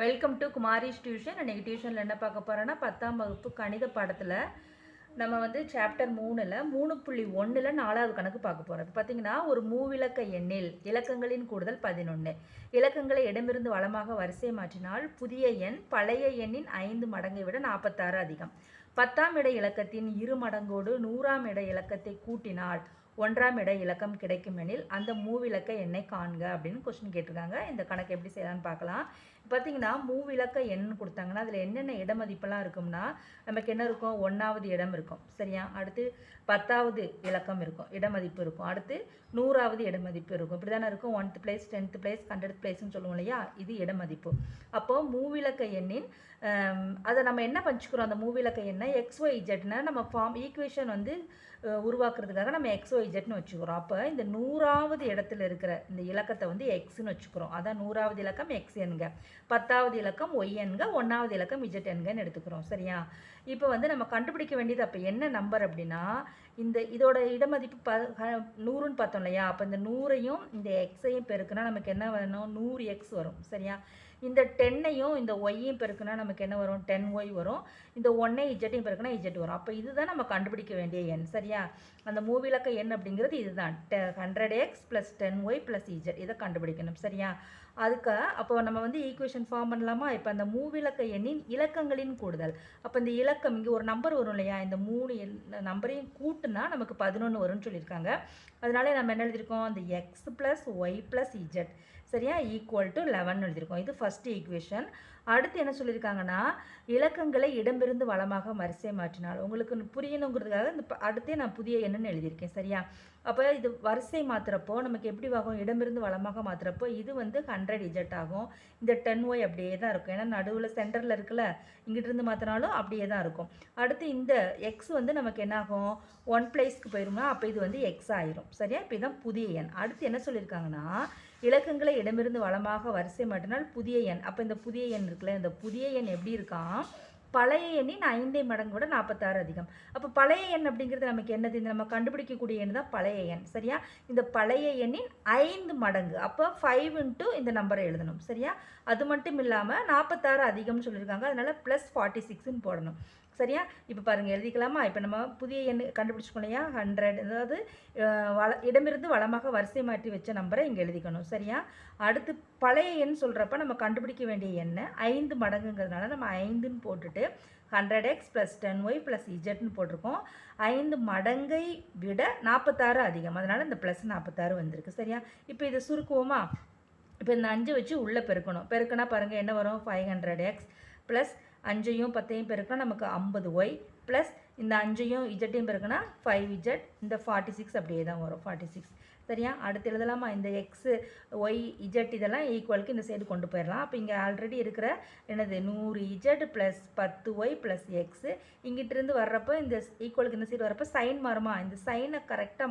Welcome to Kumari's tuition இன்னைக்கு டியூஷனில் என்ன பார்க்க போகிறோன்னா பத்தாம் வகுப்பு கணித பாடத்தில் நம்ம வந்து சாப்டர் மூணில் மூணு புள்ளி ஒன்றில் நாலாவது கணக்கு பார்க்க போகிறோம் இப்போ பார்த்தீங்கன்னா ஒரு மூவிலக்க எண்ணில் இலக்கங்களின் கூடுதல் பதினொன்று இலக்கங்களை இடமிருந்து வளமாக வரிசை மாற்றினால் புதிய எண் பழைய எண்ணின் ஐந்து மடங்கை விட நாற்பத்தாறு அதிகம். பத்தாம் இட இலக்கத்தின் இரு மடங்கோடு நூறாம் இட இலக்கத்தை கூட்டினால் ஒன்றாம் இட இலக்கம் கிடைக்கும் எனில் அந்த மூவிலக்க எண்ணை காண்க அப்படின்னு கொஸ்டின் கேட்டிருக்காங்க. இந்த கணக்கு எப்படி செய்யலான்னு பார்க்கலாம். பார்த்தீங்கன்னா மூவிலக்க எண் கொடுத்தாங்கன்னா அதில் என்னென்ன இடமதிப்பெல்லாம் இருக்கும்னா நமக்கு என்ன இருக்கும்? ஒன்றாவது இடம் இருக்கும். சரியா? அடுத்து பத்தாவது இலக்கம் இருக்கும். இடமதிப்பு இருக்கும். அடுத்து நூறாவது இடமதிப்பு இருக்கும். இப்படி தானே இருக்கும் oneth place tenth place hundred பிளேஸ்னு சொல்லுவோம் இல்லையா? இது இடமதிப்பு. அப்போது மூவிலக்க எண்ணின் அதை நம்ம என்ன பண்ணிச்சுக்கிறோம் அந்த மூவிலக்க எண்ணை எக்ஸ் ஒய் ஜெட்னா நம்ம ஃபார்ம் ஈக்குவேஷன் வந்து உருவாக்குறதுக்காக நம்ம எக்ஸ் ஒய் ஜெட்னு வச்சுக்கிறோம். அப்போ இந்த நூறாவது இடத்துல இருக்கிற இந்த இலக்கத்தை வந்து எக்ஸ்னு வச்சுக்கிறோம். அதான் நூறாவது இலக்கம் எக்ஸ் என்க. பத்தாவது இலக்கம் ஒய் என்க ஒன்றாவது இலக்கம் இஜெட் என்கன்னு எடுத்துக்கிறோம் சரியா? இப்போ வந்து நம்ம கண்டுபிடிக்க வேண்டியது அப்போ என்ன நம்பர் அப்படின்னா இந்த இதோட இடமதிப்பு ப நூறுன்னு பார்த்தோம் இல்லையா? அப்போ இந்த நூறையும் இந்த எக்ஸையும் பெருக்குனா நமக்கு என்ன வேணும் நூறு எக்ஸ் வரும். சரியா? இந்த டென்னையும் இந்த ஒய்யும் பெருக்குனா நமக்கு என்ன வரும்? டென் ஒய் வரும். இந்த ஒன்னை இஜெட்டையும் பெருக்குனா இஜெட் வரும். அப்போ இதுதான் நம்ம கண்டுபிடிக்க வேண்டிய எண். சரியா? அந்த மூவிலக்க எண் அப்படிங்கிறது இதுதான். டெ hundred x plus ten y plus z இதை கண்டுபிடிக்கணும். சரியா? அதுக்கு அப்போ நம்ம வந்து ஈக்குவேஷன் ஃபார்ம் பண்ணலாமா? இப்போ அந்த மூவிலக்க எண்ணின் இலக்கங்களின் கூடுதல். அப்போ இந்த இலக்கம் இங்கே ஒரு நம்பர் வரும் இல்லையா? இந்த மூணு நம்பரையும் கூட்டுனா நமக்கு பதினொன்று வரும்னு சொல்லியிருக்காங்க. அதனால நம்ம என்ன எழுதியிருக்கோம்? அந்த x plus y plus z சரியா? ஈக்குவல் டு லெவன் எழுதியிருக்கோம். இது ஃபஸ்ட்டு ஈக்குவேஷன் அடுத்து என்ன சொல்லியிருக்காங்கன்னா இலக்கங்களை இடமிருந்து வளமாக வரிசை மாற்றினால். உங்களுக்கு புரியணுங்கிறதுக்காக இந்த அடுத்தே நான் புதிய எண்ணுன்னு எழுதியிருக்கேன். சரியா? அப்போ இது வரிசை மாற்றுறப்போ நமக்கு எப்படி ஆகும் இடமிருந்து வளமாக மாற்றுறப்போ இது வந்து ஹண்ட்ரட் இஜெட் ஆகும். இந்த டென் ஒய் அப்படியே தான் இருக்கும். ஏன்னா நடுவில் சென்டரில் இருக்குல்ல? இங்கிட்டிருந்து மாற்றினாலும் அப்படியே தான் இருக்கும். அடுத்து இந்த எக்ஸ் வந்து நமக்கு என்ன ஆகும் ஒன் பிளேஸ்க்கு போயிருமா அப்போ இது வந்து எக்ஸ் ஆயிரும். சரியா? இப்போ இதான் புதிய எண். அடுத்து என்ன சொல்லியிருக்காங்கன்னா இலக்கங்களை இடமிருந்து வளமாக வரிசை மாட்டினால் புதிய எண். அப்போ இந்த புதிய எண் இருக்குல்ல இந்த புதிய எண் எப்படி இருக்கான் பழைய எண்ணின் ஐந்தை மடங்கு விட நாற்பத்தாறு அதிகம். அப்போ பழைய எண் அப்படிங்கிறது நமக்கு என்னது? இந்த நம்ம கண்டுபிடிக்கக்கூடிய எண் தான் பழைய எண். சரியா? இந்த பழைய எண்ணின் ஐந்து மடங்கு. அப்போ ஃபைவ் இன்ட்டு இந்த நம்பரை எழுதணும். சரியா? அது மட்டும் இல்லாமல் நாற்பத்தாறு அதிகம்னு சொல்லியிருக்காங்க. அதனால் ப்ளஸ் ஃபார்ட்டி சிக்ஸ்ன்னு போடணும். சரியா? இப்போ பாருங்கள் எழுதிக்கலாமா? இப்போ நம்ம புதிய எண் கண்டுபிடிச்சிக்கோம் இல்லையா? ஹண்ட்ரட் அதாவது வள இடமிருந்து வளமாக வரிசை மாற்றி வச்ச நம்பரை இங்கே எழுதிக்கணும் சரியா? அடுத்து பழைய எண் சொல்கிறப்ப நம்ம கண்டுபிடிக்க வேண்டிய எண்ணை ஐந்து மடங்குங்கிறதுனால நம்ம ஐந்துன்னு போட்டுட்டு hundred x plus ten y plus இஜட்னு போட்டிருக்கோம். ஐந்து மடங்கை விட நாற்பத்தாறு அதிகம். அதனால் இந்த ப்ளஸ் நாற்பத்தாறு வந்திருக்கு சரியா? இப்போ இதை சுருக்குவோமா? இப்போ இந்த அஞ்சு வச்சு உள்ளே பெருக்கணும். பெருக்கினா பாருங்கள் என்ன வரும்? ஃபைவ் ஹண்ட்ரட் எக்ஸ் ப்ளஸ் அஞ்சையும் பத்தையும் பெருக்கினா நமக்கு ஐம்பது ஒய் ப்ளஸ் இந்த அஞ்சையும் இஜெட்டையும் பெருக்கினா ஃபைவ் இஜட் இந்த ஃபார்ட்டி சிக்ஸ் அப்படியே தான் வரும் ஃபார்ட்டி சிக்ஸ் சரியா? அடுத்து எழுதலாமா? இந்த எக்ஸு ஒய் இஜட் இதெல்லாம் ஈக்குவலுக்கு இந்த சைடு கொண்டு போயிடலாம். அப்போ இங்கே ஆல்ரெடி இருக்கிற என்னது? நூறு இஜட் ப்ளஸ் பத்து ஒய் ப்ளஸ் எக்ஸு இங்கிட்டிருந்து வர்றப்போ இந்த ஈக்குவலுக்கு இந்த சைடு வர்றப்போ சைன் மாறுமா? இந்த சைனை கரெக்டாக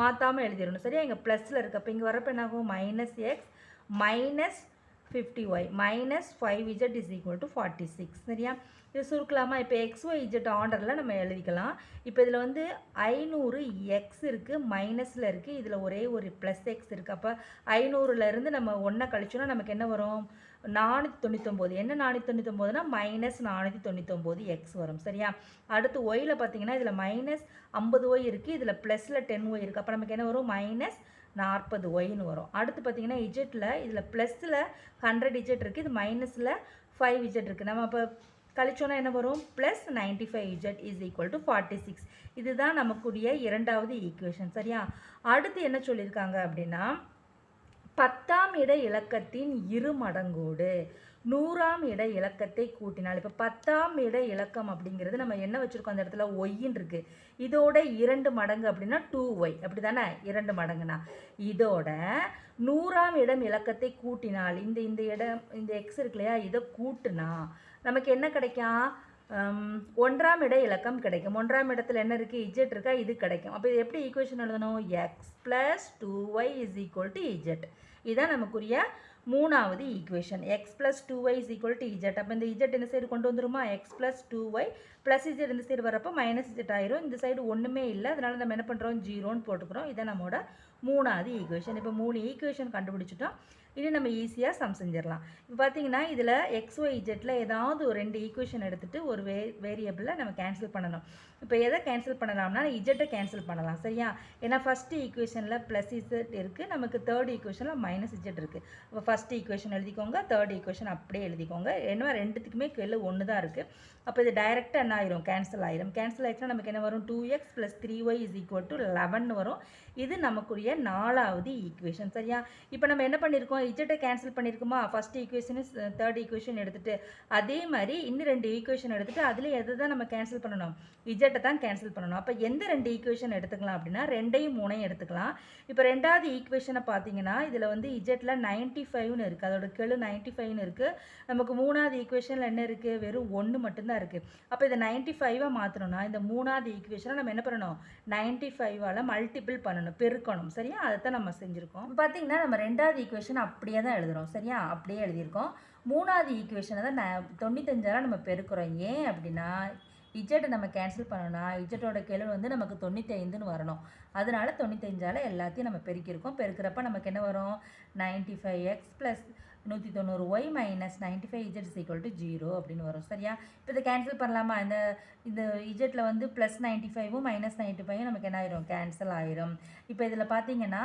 மாற்றாமல் எழுதிடணும். சரியா? இங்கே ப்ளஸில் இருக்கப்போ இங்கே வரப்போ என்ன ஆகும் minus x minus fifty y minus five z is equal to forty six சரியா? இது சுருக்கலாமா? இப்போ எக்ஸ் ஒய் இஜெட் ஆர்டரில் நம்ம எழுதிக்கலாம். இப்போ இதில் வந்து ஐநூறு எக்ஸ் இருக்குது மைனஸில் இருக்குது இதில் ஒரே ஒரு ப்ளஸ் எக்ஸ் இருக்குது அப்போ ஐநூறுலேருந்து நம்ம ஒன்றை கழிச்சோன்னா நமக்கு என்ன வரும்? நானூற்றி தொண்ணூத்தொம்போது. என்ன நானூற்றி தொண்ணூத்தொம்போதுனா? மைனஸ் நானூற்றி தொண்ணூத்தொம்போது எக்ஸ் வரும். சரியா? அடுத்து ஒயில் பார்த்தீங்கன்னா இதில் மைனஸ் ஐம்பது ஒய் இருக்குது இதில் ப்ளஸில் டென் ஒய் இருக்குது அப்போ நமக்கு என்ன வரும்? மைனஸ் நாற்பது ஒயின்னு வரும். அடுத்து பார்த்திங்கன்னா இஜெட்டில் இதில் ப்ளஸில் ஹண்ட்ரட் இஜெட் இருக்குது இது மைனஸில் ஃபைவ் இஜெட் இருக்குது நம்ம அப்போ கழிச்சோன்னா என்ன வரும்? Plus ninety five z is equal to forty six இதுதான் நமக்குரிய இரண்டாவது ஈக்குவேஷன் சரியா? அடுத்து என்ன சொல்லியிருக்காங்க அப்படின்னா பத்தாம் இட இலக்கத்தின் இரு மடங்கோடு. நூறாம் இட இலக்கத்தை கூட்டினால் இப்போ பத்தாம் இட இலக்கம் அப்படிங்கிறது நம்ம என்ன வச்சுருக்கோம்? அந்த இடத்துல ஒய்ன்னு இருக்குது இதோட இரண்டு மடங்கு அப்படின்னா டூ ஒய் அப்படி தானே இரண்டு மடங்குனா. இதோட நூறாம் இடம் இலக்கத்தை கூட்டினால் இந்த இந்த இடம் இந்த எக்ஸ் இருக்கு இல்லையா? இதை கூட்டுனா நமக்கு என்ன கிடைக்கும்? ஒன்றாம் இட இலக்கம் கிடைக்கும். ஒன்றாம் இடத்துல என்ன இருக்குது இஜெட் இருக்கா? இது கிடைக்கும். அப்போ இது எப்படி ஈக்குவேஷன் எழுதணும்? X plus two y is equal to z இதுதான் நமக்குரிய மூணாவது equation x plus two y is equal to z அப்போ இந்த இஜெட் இந்த சைடு கொண்டு வந்துருமா? X plus two y plus z இந்த சைடு வரப்போ மைனஸ் இஜெட் ஆயிரும். இந்த சைடு ஒன்றுமே இல்லை. அதனால நம்ம என்ன பண்ணுறோம் ஜீரோன்னு போட்டுக்கிறோம். இதை நம்மளோட மூணாவது ஈக்குவேஷன் இப்போ மூணு ஈக்குவேஷன் கண்டுபிடிச்சிட்டோம். இனி நம்ம ஈஸியாக சம் செஞ்சிடலாம். இப்போ பார்த்தீங்கன்னா இதில் எக்ஸ் ஒய் ஜெட்டில் ஏதாவது ஒரு ரெண்டு ஈக்குவேஷன் எடுத்துகிட்டு ஒரு வே வேரியபிளில் நம்ம கேன்சல் பண்ணணும். இப்போ எதை கேன்சல் பண்ணலாம்னா இஜெட்டை கேன்சல் பண்ணலாம் சரியா? ஏன்னா ஃபஸ்ட்டு ஈக்குவேஷனில் ப்ளஸ் இசட் இருக்குது நமக்கு தேர்ட் ஈக்குவேஷனில் மைனஸ் இஜெட் இருக்குது இப்போ ஃபஸ்ட் ஈக்குவேஷன் எழுதிக்கோங்க தேர்ட் ஈக்குவேஷன் அப்படியே எழுதிக்கோங்க. என்ன ரெண்டுத்துக்குமே கெழு ஒன்று தான் இருக்குது அப்போ இது டைரெக்டாக என்ன ஆயிரும்? கேன்சல் ஆயிரும். கேன்சல் ஆயிடுச்சுன்னா நமக்கு என்ன வரும்? Two x plus three y is equal to eleven வரும். இது நமக்குரிய நாலாவது ஈக்குவேஷன் சரியா? இப்போ நம்ம என்ன பண்ணியிருக்கோம் இஜெட்டை கேன்சல் பண்ணியிருக்கோமா ஃபஸ்ட் ஈக்குவேஷனு தேர்ட் ஈக்குவேஷன் எடுத்துகிட்டு அதே மாதிரி இன்னும் ரெண்டு ஈக்குவேஷன் எடுத்துகிட்டு அதில் எதை தான் நம்ம கேன்சல் பண்ணணும்? இஜெட்டை தான் கேன்சல் பண்ணணும். அப்போ எந்த ரெண்டு ஈக்குவேஷன் எடுத்துக்கலாம் அப்படின்னா ரெண்டையும் மூணையும் எடுத்துக்கலாம். இப்போ ரெண்டாவது ஈக்குவேஷனை பார்த்தீங்கன்னா இதில் வந்து இஜெட்டில் நைன்ட்டி ஃபைவ்னு இருக்குது அதோட கெழு நைன்ட்டி ஃபைவ்னு இருக்குது நமக்கு மூணாவது ஈக்குவேஷனில் என்ன இருக்குது வெறும் ஒன்று மட்டும்தான் இருக்குது அப்போ இதை நைன்ட்டி ஃபைவாக மாற்றணும்னா இந்த மூணாவது ஈக்குவேஷனை நம்ம என்ன பண்ணணும்? நைன்ட்டி ஃபைவால் மல்டிபிள் பண்ணணும். பெருக்கணும் சரியா? அதை தான் நம்ம செஞ்சுருக்கோம். பார்த்தீங்கன்னா நம்ம ரெண்டாவது ஈக்குவேஷன் அப்படியே தான் எழுதுகிறோம் சரியா? அப்படியே எழுதியிருக்கோம். மூணாவது ஈக்குவேஷனை தான் நான் தொண்ணூத்தஞ்சாயிரம் நம்ம பெருக்கிறோம். ஏன் அப்படின்னா இஜெட்டை நம்ம கேன்சல் பண்ணணும்னா இஜெட்டோட கெழு வந்து நமக்கு தொண்ணூற்றி ஐந்துன்னு வரணும். அதனால தொண்ணூத்தஞ்சால் எல்லாத்தையும் நம்ம பெருக்கியிருக்கோம். பெருக்கிறப்ப நமக்கு என்ன வரும்? நைன்ட்டி ஃபைவ் எக்ஸ் ப்ளஸ் நூற்றி தொண்ணூறு y minus ninety five z is equal to zero அப்படின்னு வரும். சரியா? இப்போ இதை கேன்சல் பண்ணலாமா? இந்த இந்த இஜெட்டில் வந்து ப்ளஸ் நைன்ட்டி ஃபைவும் மைனஸ் நைன்ட்டி ஃபைவும் நமக்கு என்ன ஆயிரும்? கேன்சல் ஆயிரும். இப்போ இதில் பார்த்தீங்கன்னா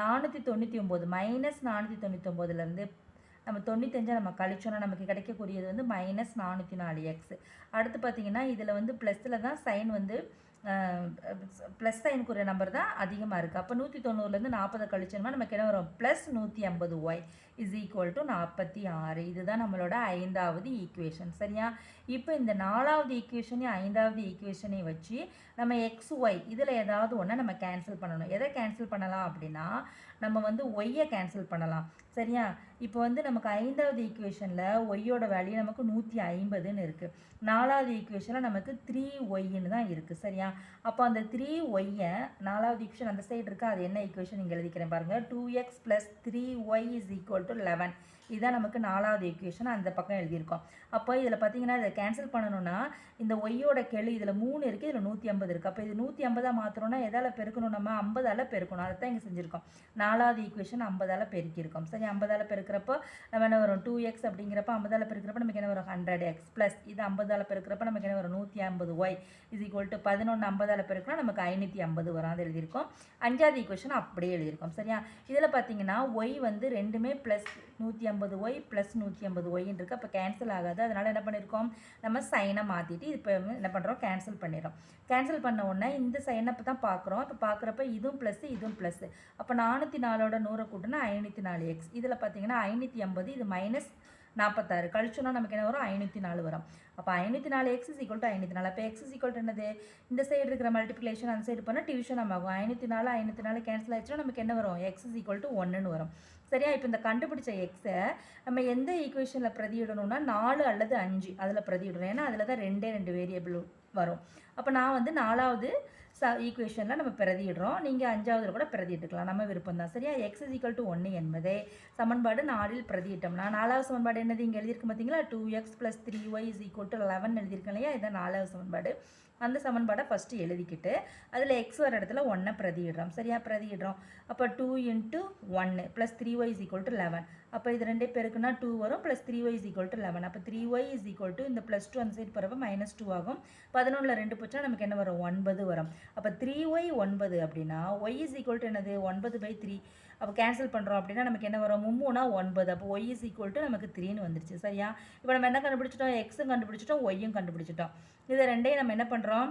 நானூற்றி தொண்ணூற்றி ஒம்பது மைனஸ் நானூற்றி தொண்ணூற்றி ஒம்போதுலேருந்து நம்ம தொண்ணூத்தஞ்சை நம்ம கழிச்சோன்னா நமக்கு கிடைக்கக்கூடியது வந்து மைனஸ் நானூற்றி நாலு எக்ஸ் அடுத்து பார்த்தீங்கன்னா இதில் வந்து ப்ளஸில் தான் சைன் வந்து ப்ளஸ் சைனுக்குரிய நம்பர் தான் அதிகமாக இருக்குது அப்போ நூற்றி தொண்ணூறுலேருந்து நாற்பது கழிச்சோம்னா நமக்கு என்ன வரும்? ப்ளஸ் நூற்றி ஐம்பது ஒய் இஸ் ஈக்குவல் டு நாற்பத்தி ஆறு. இதுதான் நம்மளோட ஐந்தாவது ஈக்குவேஷன் சரியா? இப்போ இந்த நாலாவது ஈக்குவேஷனையும் ஐந்தாவது ஈக்குவேஷனையும் வச்சு நம்ம எக்ஸ் ஒய் இதில் ஏதாவது ஒன்று நம்ம கேன்சல் பண்ணணும். எதை கேன்சல் பண்ணலாம் அப்படின்னா நம்ம வந்து ஒய்யை கேன்சல் பண்ணலாம். சரியா? இப்போ வந்து நமக்கு ஐந்தாவது ஈக்குவேஷனில் ஒய்யோட வேல்யூ நமக்கு நூற்றி ஐம்பதுன்னு இருக்குது நாலாவது ஈக்குவேஷனில் நமக்கு த்ரீ ஒய்ன்னு தான் இருக்குது சரியா? அப்போ அந்த த்ரீ ஒய்யை நாலாவது ஈக்குவேஷன் அந்த சைடு இருக்கா? அது என்ன ஈக்குவேஷன் இங்கே எழுதிக்கிறேன் பாருங்கள் two x plus three y is equal to eleven இதுதான் நமக்கு நாலாவது ஈக்குவேஷன் அந்த பக்கம் எழுதியிருக்கோம். அப்போ இதில் பார்த்தீங்கன்னா இதை கேன்சல் பண்ணணும்னா இந்த ஒய்யோட கெழு இதில் மூணு இருக்குது இதில் நூற்றி ஐம்பது இருக்குது அப்போ இது நூற்றி ஐம்பதாக மாற்றணும்னா எதால் பெருக்கணும்? நம்ம ஐம்பதால் பெருக்கணும். அதை தான் இங்கே செஞ்சுருக்கோம். நாலாவது ஈக்குவேஷன் ஐம்பதால் பெருக்கியிருக்கோம். சரி ஐம்பதால் பெருக்கிறப்போ நம்ம என்ன வரும்? டூ எக்ஸ் அப்படிங்கிறப்ப ஐம்பதால் பெருக்கிறப்ப நமக்கு என்ன வரும்? ஹண்ட்ரட் எக்ஸ் ப்ளஸ் இது ஐம்பதால் பெருக்கிறப்ப நமக்கு என்ன வரும்? நூற்றி ஐம்பது ஒய் இது ஈக்குவல் டு பதினொன்று ஐம்பதால் பெருக்கினா நமக்கு ஐநூற்றி ஐம்பது வரும். அது எழுதியிருக்கோம். அஞ்சாவது ஈக்குவேஷன் அப்படியே எழுதியிருக்கோம். சரியா? இதில் பார்த்தீங்கன்னா ஒய் வந்து ரெண்டுமே ப்ளஸ் நூற்றி ஐம்பது ஒய் ப்ளஸ் நூற்றி ஐம்பது ஒய்ன்னு இருக்குது அப்போ கேன்சல் ஆகாது. அதனால் என்ன பண்ணியிருக்கோம் நம்ம சைனை மாற்றிட்டு இப்போ என்ன பண்ணுறோம் கேன்சல் பண்ணிடுறோம். கேன்சல் பண்ண உடனே இந்த சைனை இப்போ தான் பார்க்குறோம் இப்போ பார்க்குறப்ப இதுவும் ப்ளஸ்ஸு இதுவும் ப்ளஸ்ஸு அப்போ நானூற்றி நாலோட நூறை கூட்டினா ஐநூற்றி நாலு எக்ஸ் இதில் பார்த்தீங்கன்னா ஐநூற்றி ஐம்பது இது மைனஸ் நாற்பத்தாறு கழிச்சோன்னா நமக்கு என்ன வரும்? ஐநூற்றி நாலு வரும். அப்போ ஐநூற்றி நாலு எக்ஸ் இஸ் ஈக்குவல் டு ஐநூற்றி நாலு அப்போ எக்ஸ் இஸ் ஈக்குவல் டு என்னது? இந்த சைடு இருக்கிற மல்டிப்ளிகேஷன் அந்த சைடு பண்ணால் டிவிஷன் நம்ம ஆகும். ஐநூற்றி நாலு ஐநூற்றி நாலு கேன்சல் ஆயிடுச்சுன்னா நமக்கு என்ன வரும்? எக்ஸ் இஸ் ஈக்குவல் டு ஒன்றுன்னு வரும். சரியா? இப்போ இந்த கண்டுபிடிச்ச எக்ஸை நம்ம எந்த ஈக்குவேஷனில் பிரதியிடணும்னா நாலு அல்லது அஞ்சு அதில் பிரதியிடணும். ஏன்னா அதில் தான் ரெண்டே ரெண்டு வேரியபிள் வரும். அப்போ நான் வந்து நாலாவது ஈக்குவேஷனில் நம்ம பிரதியிடுறோம். நீங்கள் அஞ்சாவதில் கூட பிரதியிட்டுக்கலாம். நம்ம விருப்பம் தான். சரியா? எக்ஸ் இஸ் ஈக்குவல் டு ஒன்று என்பதை. சமன்பாடு நாலில் பிரதியிட்டோம்னா நாலாவது சமன்பாடு என்னது? இங்கே எழுதியிருக்கு பார்த்தீங்களா two x plus three y is equal to eleven எழுதியிருக்கேன் இல்லையா? இதான் நாலாவது சமன்பாடு. அந்த சமன்பாடை ஃபஸ்ட்டு எழுதிக்கிட்டு அதில் எக்ஸ் வர இடத்துல ஒன்றை பிரதியிடுறோம். சரியா? பிரதியிடுறோம். அப்போ டூ இன்ட்டு ஒன்று plus three y is equal to eleven அப்போ இது ரெண்டே பேருக்குன்னா டூ வரும் plus three y is equal to eleven அப்போ three y is equal to இந்த ப்ளஸ் டூ அந்த சைடு போகிறப்ப மைனஸ் டூ ஆகும். பதினொன்றில் ரெண்டு போச்சா நமக்கு என்ன வரும்? ஒன்பது வரும். அப்போ த்ரீ ஒய் ஒன்பது அப்படின்னா ஒய் இஸ் ஈக்குவல் டு என்னது? ஒன்பது பை த்ரீ அப்போ கேன்சல் பண்ணுறோம் அப்படின்னா நமக்கு என்ன வரும்? மும்மூணா ஒன்பது. அப்போ ஒய் இஸ் ஈக்குவல் டு நமக்கு த்ரீன்னு வந்துருச்சு. சரியா? இப்போ நம்ம என்ன கண்டுபிடிச்சிட்டோம்? எக்ஸும் கண்டுபிடிச்சிட்டோம் ஒய்யும் கண்டுபிடிச்சிட்டோம். இதை ரெண்டையும் நம்ம என்ன பண்ணுறோம்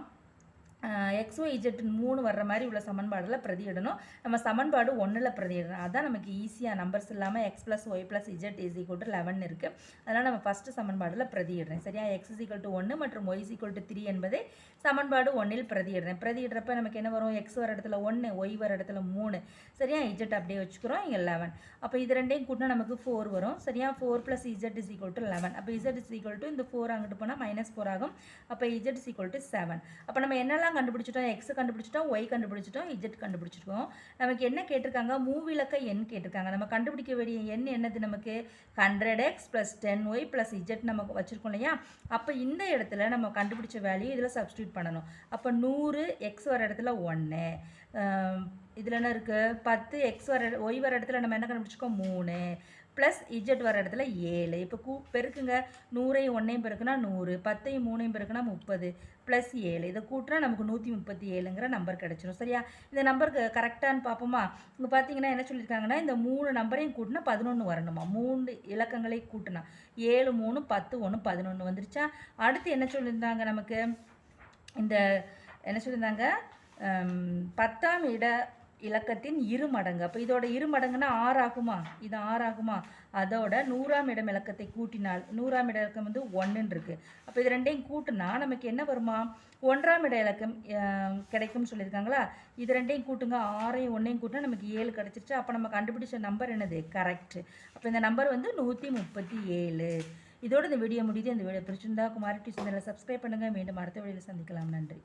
எக்ஸ் ஒய் இஜெட் மூணு வர்ற மாதிரி உள்ள சமன்பாடில் பிரதியிடணும். நம்ம சமன்பாடு ஒன்றில் பிரதியிடணும். அதான் நமக்கு ஈஸியாக நம்பர்ஸ் இல்லாமல் x plus y plus z is equal to eleven இருக்குது அதனால் நம்ம ஃபஸ்ட்டு சமன்பாடில் பிரதியிடுறேன். சரியா? எக்ஸ் இஸ் ஈக்குவல் டு ஒன்று மற்றும் y is equal to three என்பதை சமன்பாடு ஒன்றில் பிரதியிடுறேன். பிரதியிடுறப்ப நமக்கு என்ன வரும்? எக்ஸ் வர இடத்துல ஒன்று ஒய் வர இடத்துல மூணு. சரியா? இஜெட் அப்படியே வச்சுக்கிறோம். இங்கே லெவன் அப்போ இது ரெண்டையும் கூட்டினா நமக்கு ஃபோர் வரும். சரியா? Four plus z is equal to eleven அப்போ இஜெட் இஸ் ஈக்குவல் டு இந்த ஃபோர் அங்கிட்டு போனால் மைனஸ் ஃபோர் ஆகும். அப்போ z is equal to seven அப்போ நம்ம என்னெல்லாம் எல்லாம் கண்டுபிடிச்சிட்டோம் எக்ஸ் கண்டுபிடிச்சிட்டோம் ஒய் கண்டுபிடிச்சிட்டோம் இஜெட் கண்டுபிடிச்சிருக்கோம் நமக்கு என்ன கேட்டிருக்காங்க? மூவிலக்க எண் கேட்டிருக்காங்க. நம்ம கண்டுபிடிக்க வேண்டிய எண் என்னது நமக்கு? Hundred x plus ten y plus z நமக்கு வச்சுருக்கோம் இல்லையா? அப்போ இந்த இடத்துல நம்ம கண்டுபிடிச்ச வேல்யூ இதில் சப்ஸ்டியூட் பண்ணணும். அப்போ நூறு எக்ஸ் வர இடத்துல ஒன்று இதில் என்ன இருக்குது பத்து எக்ஸ் வர ஒய் வர இடத்துல நம்ம என்ன கண்டுபிடிச்சிருக்கோம்? மூணு. ப்ளஸ் இஜட் வர இடத்துல ஏழு. இப்போ கூ பெருக்குங்க. நூறையும் ஒன்றையும் பெருக்குனா நூறு. பத்தையும் மூணையும் பெருக்குனா முப்பது. ப்ளஸ் ஏழு. இதை கூட்டினா நமக்கு நூற்றி முப்பத்தி ஏழுங்கிற நம்பர் கிடச்சிரும். சரியா? இந்த நம்பருக்கு கரெக்டானு பார்ப்போமா? இங்கே பார்த்தீங்கன்னா என்ன சொல்லியிருக்காங்கன்னா இந்த மூணு நம்பரையும் கூட்டினா பதினொன்று வரணுமா? மூணு இலக்கங்களை கூட்டினா. ஏழு மூணு பத்து ஒன்று பதினொன்று வந்துருச்சா? அடுத்து என்ன சொல்லியிருந்தாங்க நமக்கு? இந்த என்ன சொல்லியிருந்தாங்க? பத்தாம் இட இலக்கத்தின் இரு மடங்கு. அப்போ இதோட இரு மடங்குன்னா ஆறு ஆகுமா? இது ஆறு ஆகுமா? அதோட நூறாம் இடம் இலக்கத்தை கூட்டினால் நூறாம் இட இலக்கம் வந்து ஒன்றுன்னு இருக்குது அப்போ இது ரெண்டையும் கூட்டினா நமக்கு என்ன வருமா? ஒன்றாம் இட இலக்கம் கிடைக்கும்னு சொல்லியிருக்காங்களா? இது ரெண்டையும் கூட்டுங்க. ஆறையும் ஒன்றையும் கூட்டினா நமக்கு ஏழு கிடச்சிருச்சு. அப்போ நம்ம கண்டுபிடிச்ச நம்பர் என்னது? கரெக்ட் அப்போ இந்த நம்பர் வந்து நூற்றி முப்பத்தி ஏழு. இதோட இந்த வீடியோ முடியுது. இந்த வீடியோ பிடிச்சிருந்தா குமாரி டியூஷன் சப்ஸ்கிரைப் பண்ணுங்கள் மீண்டும் அடுத்த வீடியோவில் சந்திக்கலாம். நன்றி.